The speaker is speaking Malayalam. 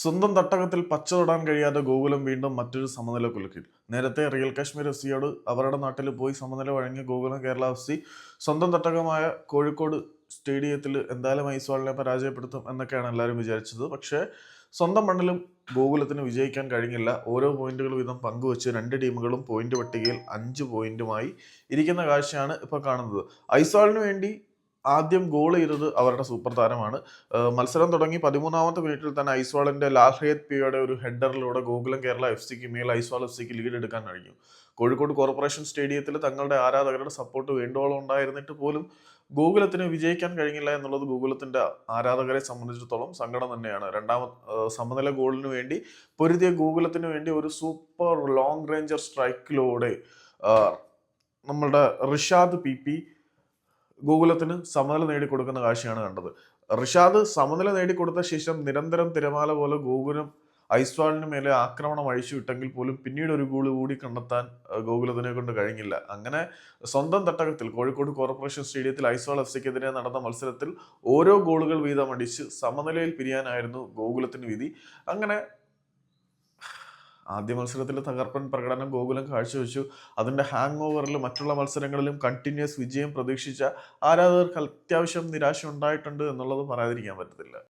സ്വന്തം തട്ടകത്തിൽ പച്ച തൊടാൻ കഴിയാതെ ഗോകുലം വീണ്ടും മറ്റൊരു സമനില കുലുക്കി. നേരത്തെ റിയൽ കാശ്മീർ എഫ് സിയോട് അവരുടെ നാട്ടിൽ പോയി സമനില വഴങ്ങിയ ഗോകുലം കേരള എഫ് സി സ്വന്തം തട്ടകമായ കോഴിക്കോട് സ്റ്റേഡിയത്തിൽ എന്തായാലും ഐസ്വാളിനെ പരാജയപ്പെടുത്തും എന്നൊക്കെയാണ് എല്ലാവരും വിചാരിച്ചത്. പക്ഷേ സ്വന്തം മണ്ണിലും ഗോകുലത്തിന് വിജയിക്കാൻ കഴിഞ്ഞില്ല. ഓരോ പോയിന്റുകൾ വീതം പങ്കുവച്ച് രണ്ട് ടീമുകളും പോയിന്റ് പട്ടികയിൽ അഞ്ച് പോയിന്റുമായി ഇരിക്കുന്ന കാഴ്ചയാണ് ഇപ്പോൾ കാണുന്നത്. ഐസ്വാളിന് വേണ്ടി ആദ്യം ഗോൾ ചെയ്തത് അവരുടെ സൂപ്പർ താരമാണ്. മത്സരം തുടങ്ങി പതിമൂന്നാമത്തെ മിനിറ്റിൽ തന്നെ ഐസ്വാളിന്റെ ലാൽഹയത് പിയുടെ ഒരു ഹെഡറിലൂടെ ഗോകുലം കേരള എഫ് സിക്ക് മേൽ ഐസ്വാൾ എഫ് സിക്ക് ലീഡ് എടുക്കാൻ കഴിഞ്ഞു. കോഴിക്കോട് കോർപ്പറേഷൻ സ്റ്റേഡിയത്തിൽ തങ്ങളുടെ ആരാധകരുടെ സപ്പോർട്ട് വേണ്ടോളം ഉണ്ടായിരുന്നിട്ട് പോലും ഗോകുലത്തിന് വിജയിക്കാൻ കഴിഞ്ഞില്ല എന്നുള്ളത് ഗോകുലത്തിന്റെ ആരാധകരെ സംബന്ധിച്ചിടത്തോളം സങ്കടം തന്നെയാണ്. രണ്ടാമ സമനില ഗോളിന് വേണ്ടി പൊരുതിയ ഗോകുലത്തിന് വേണ്ടി ഒരു സൂപ്പർ ലോങ് റേഞ്ചർ സ്ട്രൈക്കിലൂടെ നമ്മളുടെ റിഷാദ് പി പി ഗോകുലത്തിന് സമനില നേടിക്കൊടുക്കുന്ന കാഴ്ചയാണ് കണ്ടത്. റിഷാദ് സമനില നേടിക്കൊടുത്ത ശേഷം നിരന്തരം തിരമാല പോലെ ഗോകുലം ഐസ്വാളിന് മേലെ ആക്രമണം അഴിച്ചുവിട്ടെങ്കിൽ പോലും പിന്നീട് ഒരു ഗോൾ കൂടി കണ്ടെത്താൻ ഗോകുലത്തിനെ കൊണ്ട് കഴിഞ്ഞില്ല. അങ്ങനെ സ്വന്തം തട്ടകത്തിൽ കോഴിക്കോട് കോർപ്പറേഷൻ സ്റ്റേഡിയത്തിൽ ഐസ്വാൾ എഫ് സിക്കെതിരെ നടന്ന മത്സരത്തിൽ ഓരോ ഗോളുകൾ വീതം അടിച്ച് സമനിലയിൽ പിരിയാനായിരുന്നു ഗോകുലത്തിന് വിധി. അങ്ങനെ ആദ്യ മത്സരത്തിൽ തകർപ്പൻ പ്രകടനം ഗോകുലം കാഴ്ചവെച്ചു. അതിന്റെ ഹാങ് ഓവറിൽ മറ്റുള്ള മത്സരങ്ങളിലും കണ്ടിന്യൂസ് വിജയം പ്രതീക്ഷിച്ച ആരാധകർക്ക് അത്യാവശ്യം നിരാശ ഉണ്ടായിട്ടുണ്ട് എന്നുള്ളത് പറയാതിരിക്കാൻ പറ്റത്തില്ല.